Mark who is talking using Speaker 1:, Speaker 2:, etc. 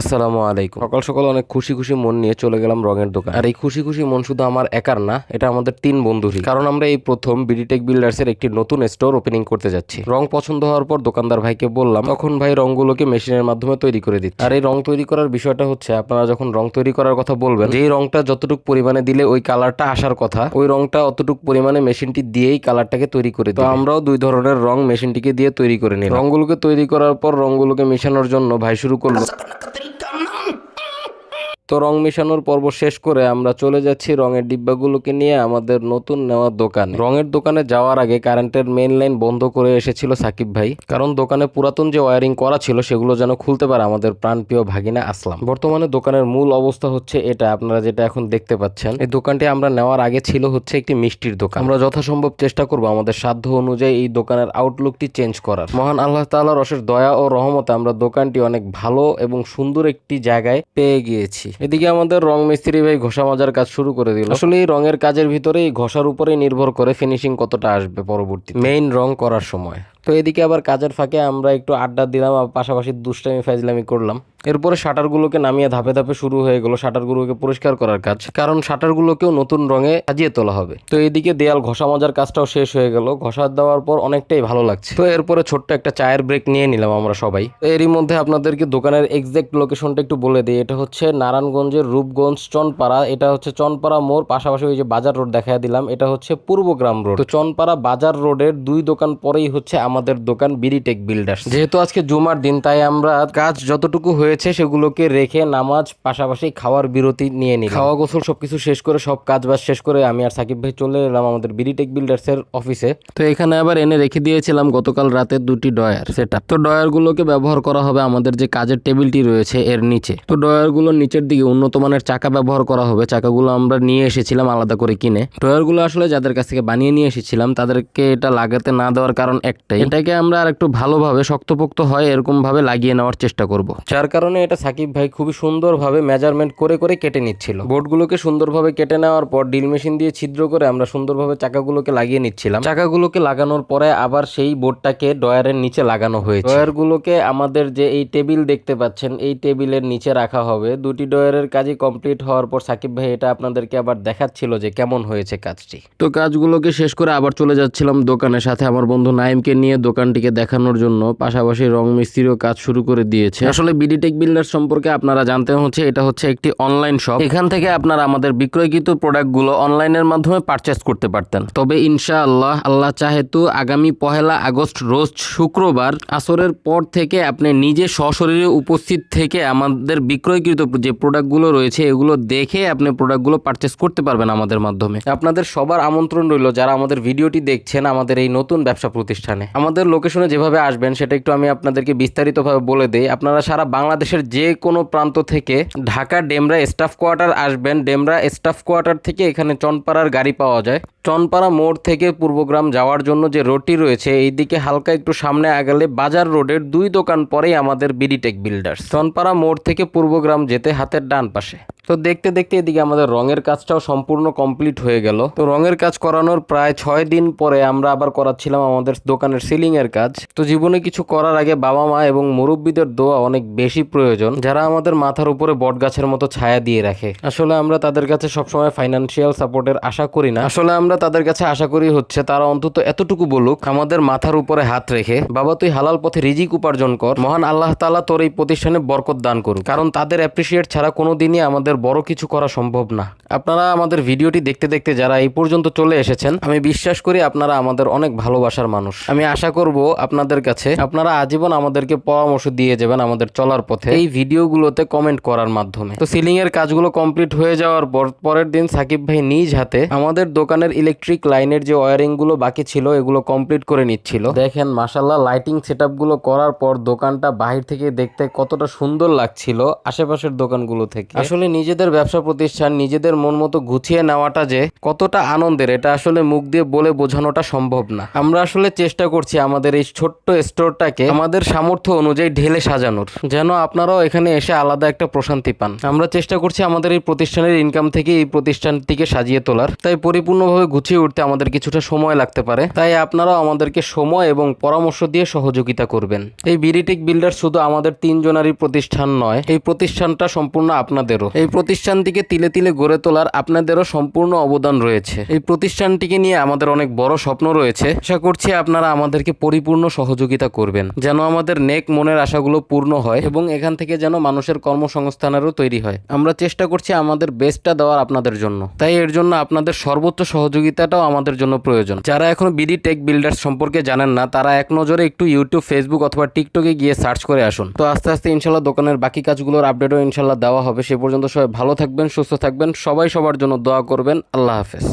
Speaker 1: আসসালামু আলাইকুম। সকাল সকাল অনেক খুশি খুশি মন নিয়ে চলে গেলাম রঙের দোকান। আর এই খুশি খুশি মন শুধু আমার একার না এটা আমাদের তিন বন্ধুরই। কারণ আমরা এই প্রথম বিডিটেক বিল্ডার্স এর একটি নতুন স্টোর ওপেনিং করতে যাচ্ছি। রং পছন্দ হওয়ার পর দোকানদার ভাইকে বললাম তখন ভাই রংগুলোকে মেশিনের মাধ্যমে তৈরি করে দিচ্ছে। আর এই রং তৈরি করার বিষয়টা হচ্ছে আপনারা যখন রং তৈরি করার কথা বলবেন যেই রংটা যতটুকু পরিমাণে দিলে ওই কালারটা আসার কথা ওই রংটা অতটুকু পরিমাণে মেশিনটি দিয়েই কালারটাকে তৈরি করে দিই তো আমরাও দুই ধরনের রং মেশিনটিকে দিয়ে তৈরি করে নিই রংগুলোকে তৈরি করার পর রংগুলোকে মেশানোর জন্য ভাই শুরু করল। তো রং মেশানোর পর্ব শেষ করে আমরা চলে যাচ্ছি রঙের ডিব্বাগুলোকে নিয়ে আমাদের নতুন নেওয়া দোকানে। রঙের দোকানে যাওয়ার আগে কারেন্টের মেইন লাইন বন্ধ করে এসেছিল সাকিব ভাই। কারণ দোকানে পুরাতন যে ওয়ারিং করা ছিল সেগুলো যেন খুলতে পারে আমাদের প্রাণপ্রিয় ভাগিনা আসলাম। বর্তমানে দোকানের মূল অবস্থা হচ্ছে এটা, আপনারা যেটা এখন দেখতে পাচ্ছেন। এই দোকানটি আমরা নেওয়ার আগে ছিল হচ্ছে একটি মিষ্টির দোকান। আমরা যথাসম্ভব চেষ্টা করব আমাদের সাধ্য অনুযায়ী এই দোকানের আউটলুকটি চেঞ্জ করার। মহান আল্লাহ তাআলার অশেষ দয়া ও রহমতে আমরা দোকানটি অনেক ভালো এবং সুন্দর একটি জায়গায় পেয়ে গিয়েছি। এদিকে আমাদের রং মিস্ত্রি ভাই ঘষা মাজার কাজ শুরু করে দিল। আসলে এই রঙের কাজের ভিতরে এই ঘষার উপরেই নির্ভর করে ফিনিশিং কতটা আসবে পরবর্তী মেইন রং করার সময়। তো এদিকে আবার কাজের ফাঁকে আমরা একটু আড্ডা দিলাম, আর পাশাপাশি দুষ্টামি, ফাইজলামি করলাম। এরপরে শাটারগুলোকে নামিয়ে ধাপে ধাপে শুরু হয়ে গেল শাটারগুলোকে পরিষ্কার করার কাজ। কারণ শাটারগুলোকেও নতুন রঙে সাজিয়ে তোলা হবে। তো এদিকে দেয়াল ঘষা মাজার কাজটাও শেষ হয়ে গেল। ঘষা দেওয়ার পর অনেকটাই ভালো লাগছে। তো এরপরে ছোট্ট একটা চায়ের ব্রেক নিয়ে নিলাম আমরা সবাই। এরই মধ্যে আপনাদেরকে দোকানের এক্সাক্ট লোকেশনটা একটু বলে দিই। এটা হচ্ছে নারায়ণগঞ্জের রূপগঞ্জ চনপাড়া। এটা হচ্ছে চনপাড়া মোড়। পাশাপাশি ওই যে বাজার রোড দেখা দিলাম। এটা হচ্ছে পূর্বগ্রাম রোড তো চনপাড়া বাজার রোডের দুই দোকান পরেই হচ্ছে আমাদের দোকান বিরিটেক বিল্ডার্স। যেহেতু আজকে জুমার দিন, তাই আমরা কাজ যতটুকু হয়েছে সেগুলোকে রেখে নামাজ, পাশাপাশি খাওয়ার বিরতি নিয়ে নিই খাওয়া গোসল সবকিছু শেষ করে, সব কাজ বাজ শেষ করে আমি আর সাকিব ভাই চলে এলাম আমাদের বিরিটেক বিল্ডার্স এর অফিসে। তো এখানে আবার এনে রেখে দিয়েছিলাম গতকাল রাতে দুটি ডয়ার সেটা তো ডয়ার গুলোকে ব্যবহার করা হবে আমাদের যে কাজের টেবিলটি রয়েছে এর নিচে। তো ডয়ারগুলোর নিচের দিকে উন্নত মানের চাকা ব্যবহার করা হবে। চাকাগুলো আমরা নিয়ে এসেছিলাম আলাদা করে কিনে। ডয়ারগুলো আসলে যাদের কাছ থেকে বানিয়ে নিয়ে এসেছিলাম, তাদেরকে এটা লাগাতে না দেওয়ার কারণ একটাই। এটাকে আমরা আর একটু ভালোভাবে শক্তপোক্ত হয় এরকম ভাবে লাগিয়ে নেওয়ার চেষ্টা করব। যার কারণে এটা সাকিব ভাই খুবই সুন্দরভাবে মেজারমেন্ট করে করে কেটে নিচ্ছিল। বোর্ডগুলোকে সুন্দরভাবে কেটে নেওয়ার পর ড্রিল মেশিন দিয়ে ছিদ্র করে আমরা সুন্দরভাবে চাকাগুলোকে লাগিয়ে নিচ্ছিলাম। চাকাগুলোকে লাগানোর পরে আবার সেই বোর্ডটাকে ডয়ারের নিচে লাগানো হয়েছে। ডয়ারগুলোকে আমাদের যে এই টেবিল দেখতে পাচ্ছেন এই টেবিলের নিচে রাখা হবে। দুটি ডয়ারের কাজই কমপ্লিট হওয়ার পর সাকিব ভাই এটা আপনাদেরকে আবার দেখাচ্ছিল যে কেমন হয়েছে কাজটি। তো কাজগুলোকে শেষ করে আবার চলে যাচ্ছিলাম দোকানের সাথে। আমার বন্ধু নাইমকে নিয়ে দোকানটিকে দেখানোর জন্য পাশাপাশি রং মিস্ত্রিও কাজ শুরু করে দিয়েছে। আসলে বিডিটেক বিল্ডার সম্পর্কে আপনারা জানতে হচ্ছে, এটা হচ্ছে একটি অনলাইন শপ। এখান থেকে আপনারা আমাদের বিক্রয়কৃত প্রোডাক্টগুলো অনলাইনের মাধ্যমে পারচেস করতে পারতেন। তবে ইনশাআল্লাহ, আল্লাহ চাহেতু আগামী পহেলা আগস্ট, রোজ শুক্রবার আসরের পর থেকে আপনি নিজে সশরীরে উপস্থিত থেকে আমাদের বিক্রয়কৃত যে প্রোডাক্টগুলো রয়েছে, এগুলো দেখে আপনি প্রোডাক্টগুলো পারচেস করতে পারবেন আমাদের মাধ্যমে। আপনাদের সবার আমন্ত্রণ রইল যারা আমাদের ভিডিওটি দেখছেন আমাদের এই নতুন ব্যবসা প্রতিষ্ঠানে। আমাদের লোকেশনে যেভাবে আসবেন, সেটা একটু আমি আপনাদেরকে বিস্তারিতভাবে বলে দিই। আপনারা সারা বাংলাদেশের যে কোনো প্রান্ত থেকে ঢাকা ডেমরা স্টাফ কোয়ার্টার আসবেন। ডেমরা স্টাফ কোয়ার্টার থেকে এখানে চনপাড়ার গাড়ি পাওয়া যায়। চনপাড়া মোড় থেকে পূর্বগ্রাম যাওয়ার জন্য যে রোডটি রয়েছে, এই দিকে হালকা একটু সামনে আগালে বাজার রোডের দুই দোকান পরেই আমাদের বিডিটেক বিল্ডার্স। চনপাড়া মোড় থেকে পূর্বগ্রাম যেতে হাতের ডান পাশে। তো দেখতে দেখতে এদিকে আমাদের রঙের কাজটাও সম্পূর্ণ কমপ্লিট হয়ে গেল। তো রঙের কাজ করানোর প্রায় ছয় দিন পরে আমরা আবার করাচ্ছিলাম আমাদের দোকানের সিলিং এর কাজ। তো জীবনে কিছু করার আগে বাবা মা এবং মুরব্বীদের দোয়া অনেক বেশি প্রয়োজন, যারা আমাদের মাথার উপরে বট গাছের মতো ছায়া দিয়ে রাখে। আসলে আমরা তাদের কাছে সবসময় ফাইন্যান্সিয়াল সাপোর্টের আশা করি না। আসলে আমরা তাদের কাছে আশা করি হচ্ছে তারা অন্তত এতটুকু বলুক, আমাদের মাথার উপরে হাত রেখে, বাবা, তুই হালাল পথে রিজিক উপার্জন কর। মহান আল্লাহ তাআলা তোর এই প্রতিষ্ঠানে বরকত দান করুক। কারণ তাদের অ্যাপ্রিসিয়েট ছাড়া কোনোদিনই আমাদের বড় কিছু করা সম্ভব না। আপনারা আমাদের ভিডিওটি দেখতে দেখতে যারা এই পর্যন্ত চলে এসেছেন, আমি বিশ্বাস করি আপনারা আমাদের অনেক ভালোবাসার মানুষ। আমি আশা করব আপনাদের কাছে আপনারা আজীবন আমাদেরকে পরামর্শ দিয়ে যাবেন আমাদের চলার পথে এই ভিডিওগুলোতে কমেন্ট করার মাধ্যমে। তো সিলিং এর কাজগুলো কমপ্লিট হয়ে যাওয়ার পর, পরের দিন সাকিব ভাই নিজ হাতে আমাদের দোকানের ইলেকট্রিক লাইনের যে ওয়ারিংগুলো বাকি ছিল, এগুলো কমপ্লিট করে নিচ্ছিল। দেখেন মাসাল্লাহ লাইটিং সেটগুলো করার পর দোকানটা বাহির থেকে দেখতে কতটা সুন্দর লাগছিল আশেপাশের দোকানগুলো থেকে। আসলে নিজেদের ব্যবসা প্রতিষ্ঠান, নিজেদের মন মতো গুছিয়ে নেওয়াটা যে কতটা আনন্দের, এটা আসলে মুখ দিয়ে বলে বোঝানোটা সম্ভব না। আমরা আসলে চেষ্টা করছি আমাদের এই ছোট্ট স্টোরটাকে আমাদের সামর্থ্য অনুযায়ী ঢেলে সাজানোর, যেন আপনারাও এখানে এসে আলাদা একটা প্রশান্তি পান। আমরা চেষ্টা করছি আমাদের এই প্রতিষ্ঠানের ইনকাম থেকে এই প্রতিষ্ঠানটিকে সাজিয়ে তোলার। তাই পরিপূর্ণভাবে গুছিয়ে উঠতে আমাদের কিছুটা সময় লাগতে পারে। তাই আপনারাও আমাদেরকে সময় এবং পরামর্শ দিয়ে সহযোগিতা করবেন। এই বিরিটিক বিল্ডার শুধু আমাদের তিনজনারই প্রতিষ্ঠান নয়, এই প্রতিষ্ঠানটা সম্পূর্ণ আপনাদেরও। এই প্রতিষ্ঠানটিকে তিলে তিলে গড়ে তোলার আপনাদেরও সম্পূর্ণ অবদান রয়েছে। এই প্রতিষ্ঠানটিকে নিয়ে আমাদের অনেক বড় স্বপ্ন রয়েছে। আশা করছি আপনারা আমাদেরকে পরিপূর্ণ সহযোগিতা করবেন, যেন আমাদের নেক মনের আশাগুলো পূর্ণ হয় এবং এখান থেকে যেন মানুষের কর্মসংস্থানেরও তৈরি হয়। আমরা চেষ্টা করছি আমাদের বেস্টটা দেওয়ার আপনাদের জন্য। তাই এর জন্য আপনাদের সর্বোচ্চ সহযোগিতাটাও আমাদের জন্য প্রয়োজন। যারা এখনও বিডি টেক বিল্ডার্স সম্পর্কে জানেন না, তারা এক নজরে একটু ইউটিউব, ফেসবুক অথবা টিকটকে গিয়ে সার্চ করে আসুন। তো আস্তে আস্তে ইনশাল্লাহ দোকানের বাকি কাজগুলোর আপডেটও ইনশাল্লাহ দেওয়া হবে। সে পর্যন্ত সবাই ভালো থাকবেন, সুস্থ থাকবেন। সবাই সবার জন্য দোয়া করবেন। আল্লাহ হাফেজ।